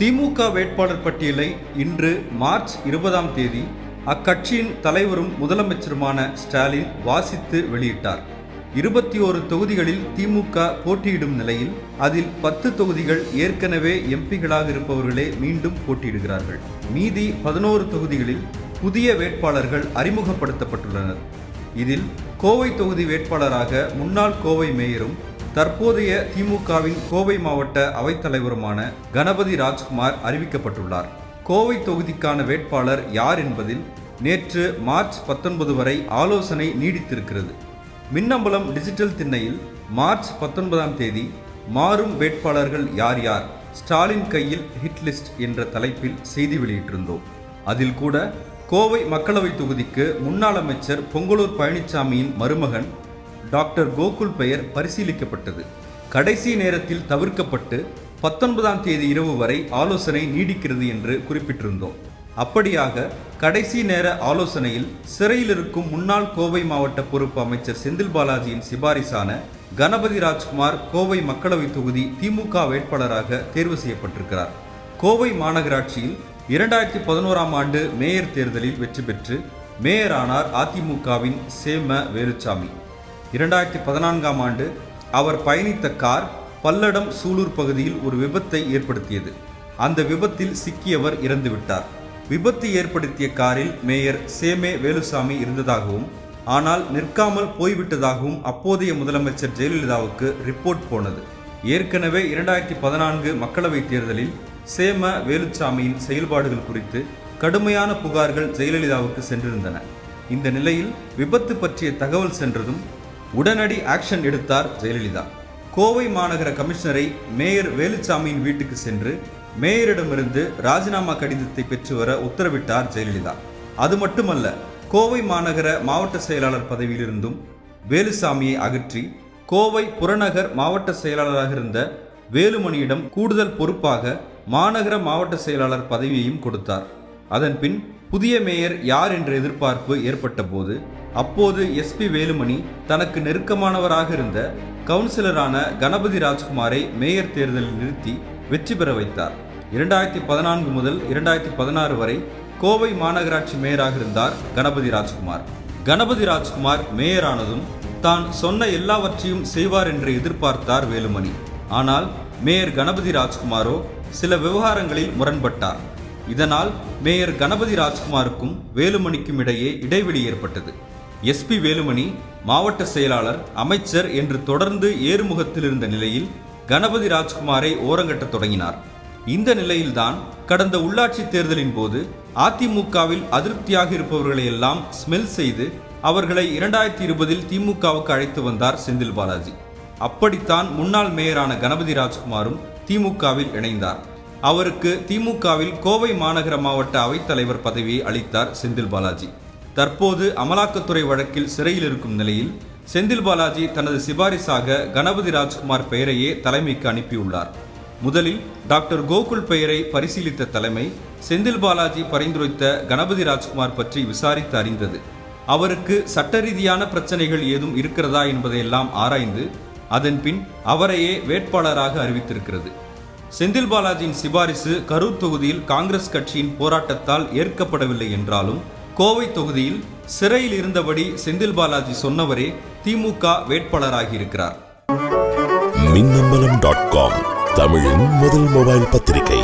திமுக வேட்பாளர் பட்டியலை இன்று மார்ச் இருபதாம் தேதி அக்கட்சியின் தலைவரும் முதலமைச்சருமான ஸ்டாலின் வாசித்து வெளியிட்டார். இருபத்தி ஓரு தொகுதிகளில் திமுக போட்டியிடும் நிலையில் அதில் பத்து தொகுதிகள் ஏற்கனவே எம்பிகளாக இருப்பவர்களே மீண்டும் போட்டியிடுகிறார்கள். மீதி பதினோரு தொகுதிகளில் புதிய வேட்பாளர்கள் அறிமுகப்படுத்தப்பட்டுள்ளனர். இதில் கோவை தொகுதி வேட்பாளராக முன்னாள் கோவை மேயரும் தற்போதைய திமுகவின் கோவை மாவட்ட அவைத்தலைவருமான கணபதி ராஜ்குமார் அறிவிக்கப்பட்டுள்ளார். கோவை தொகுதிக்கான வேட்பாளர் யார் என்பதில் நேற்று மார்ச் பத்தொன்பது வரை ஆலோசனை நீடித்திருக்கிறது. மின்னம்பலம் டிஜிட்டல் திண்ணையில் மார்ச் பத்தொன்பதாம் தேதி மாறும் வேட்பாளர்கள் யார் யார்? ஸ்டாலின் கையில் ஹிட் லிஸ்ட் என்ற தலைப்பில் செய்தி வெளியிட்டிருந்தோம். அதில் கூட கோவை மக்களவை தொகுதிக்கு முன்னாள் அமைச்சர் பொங்கலூர் பழனிசாமியின் மருமகன் டாக்டர் கோகுல் பெயர் பரிசீலிக்கப்பட்டது. கடைசி நேரத்தில் தவிர்க்கப்பட்டு பத்தொன்பதாம் தேதி இரவு வரை ஆலோசனை நீடிக்கிறது என்று குறிப்பிட்டிருந்தோம். அப்படியாக கடைசி நேர ஆலோசனையில் சிறையில் இருக்கும் முன்னாள் கோவை மாவட்ட பொறுப்பு அமைச்சர் செந்தில் பாலாஜியின் சிபாரிசான கணபதி ராஜ்குமார் கோவை மக்களவை தொகுதி திமுக வேட்பாளராக தேர்வு செய்யப்பட்டிருக்கிறார். கோவை மாநகராட்சியில் இரண்டாயிரத்தி பதினோராம் ஆண்டு மேயர் தேர்தலில் வெற்றி பெற்று மேயரானார் அதிமுகவின் சேம வேலுச்சாமி. இரண்டாயிரத்தி பதினான்காம் ஆண்டு அவர் பயணித்த கார் பல்லடம் சூலூர் பகுதியில் ஒரு விபத்தை ஏற்படுத்தியது. அந்த விபத்தில் சிக்கியவர் இறந்துவிட்டார். விபத்து ஏற்படுத்திய காரில் மேயர் சேமே வேலுசாமி இருந்ததாகவும் ஆனால் நிற்காமல் போய்விட்டதாகவும் அப்போதைய முதலமைச்சர் ஜெயலலிதாவுக்கு ரிப்போர்ட் போனது. ஏற்கனவே இரண்டாயிரத்தி பதினான்கு மக்களவைத் தேர்தலில் சேம வேலுச்சாமியின் செயல்பாடுகள் குறித்து கடுமையான புகார்கள் ஜெயலலிதாவுக்கு சென்றிருந்தன. இந்த நிலையில் விபத்து பற்றிய தகவல் சென்றதும் உடனடி ஆக்ஷன் எடுத்தார் ஜெயலலிதா. கோவை மாநகர கமிஷனரை மேயர் வேலுச்சாமியின் வீட்டுக்கு சென்று மேயரிடமிருந்து ராஜினாமா கடிதத்தை பெற்று வர உத்தரவிட்டார் ஜெயலலிதா. அது மட்டுமல்ல கோவை மாநகர மாவட்ட செயலாளர் பதவியிலிருந்தும் வேலுசாமியை அகற்றி கோவை புறநகர் மாவட்ட செயலாளராக இருந்த வேலுமணியிடம் கூடுதல் பொறுப்பாக மாநகர மாவட்ட செயலாளர் பதவியையும் கொடுத்தார். அதன்பின் புதிய மேயர் யார் என்ற எதிர்பார்ப்பு ஏற்பட்ட போது அப்போது எஸ்பி வேலுமணி தனக்கு நெருக்கமானவராக இருந்த கவுன்சிலரான கணபதி ராஜ்குமாரை மேயர் தேர்தலில் நிறுத்தி வெற்றி பெற வைத்தார். இரண்டாயிரத்தி பதினான்கு முதல் இரண்டாயிரத்தி பதினாறு வரை கோவை மாநகராட்சி மேயராக இருந்தார் கணபதி ராஜ்குமார். கணபதி ராஜ்குமார் மேயரானதும் தான் சொன்ன எல்லாவற்றையும் செய்வார் என்று எதிர்பார்த்தார் வேலுமணி. ஆனால் மேயர் கணபதி ராஜ்குமாரோ சில விவகாரங்களில் முரண்பட்டார். இதனால் மேயர் கணபதி ராஜ்குமாருக்கும் வேலுமணிக்கும் இடையே இடைவெளி ஏற்பட்டது. எஸ்பி வேலுமணி மாவட்ட செயலாளர் அமைச்சர் என்று தொடர்ந்து ஏறுமுகத்தில் இருந்த நிலையில் கணபதி ராஜ்குமாரை ஓரங்கட்ட தொடங்கினார். இந்த நிலையில்தான் கடந்த உள்ளாட்சி தேர்தலின் போது அதிமுகவில் அதிருப்தியாக இருப்பவர்களை எல்லாம் ஸ்மெல் செய்து அவர்களை இரண்டாயிரத்தி இருபதில் திமுகவுக்கு அழைத்து வந்தார் செந்தில் பாலாஜி. அப்படித்தான் முன்னாள் மேயரான கணபதி ராஜ்குமாரும் திமுகவில் இணைந்தார். அவருக்கு திமுகவில் கோவை மாநகர மாவட்ட அவைத்தலைவர் பதவியை அளித்தார் செந்தில் பாலாஜி. தற்போது அமலாக்கத்துறை வழக்கில் சிறையில் இருக்கும் நிலையில் செந்தில் பாலாஜி தனது சிபாரிசாக கணபதி ராஜ்குமார் பெயரையே தலைமைக்கு அனுப்பியுள்ளார். முதலில் டாக்டர் கோகுல் பெயரை பரிசீலித்த தலைமை செந்தில் பாலாஜி பரிந்துரைத்த கணபதி ராஜ்குமார் பற்றி விசாரித்து அறிந்தது. அவருக்கு சட்ட ரீதியான பிரச்சனைகள் ஏதும் இருக்கிறதா என்பதையெல்லாம் ஆராய்ந்து அதன் பின் அவரையே வேட்பாளராக அறிவித்திருக்கிறது. செந்தில் பாலாஜியின் சிபாரிசு கரூர் தொகுதியில் காங்கிரஸ் கட்சியின் போராட்டத்தால் ஏற்கப்படவில்லை என்றாலும் கோவை தொகுதியில் சிறையில் இருந்தபடி செந்தில் பாலாஜி சொன்னவரே திமுக வேட்பாளராகியிருக்கிறார். மின்னம்பலம் டாட் காம் தமிழின் முதல் மொபைல் பத்திரிகை.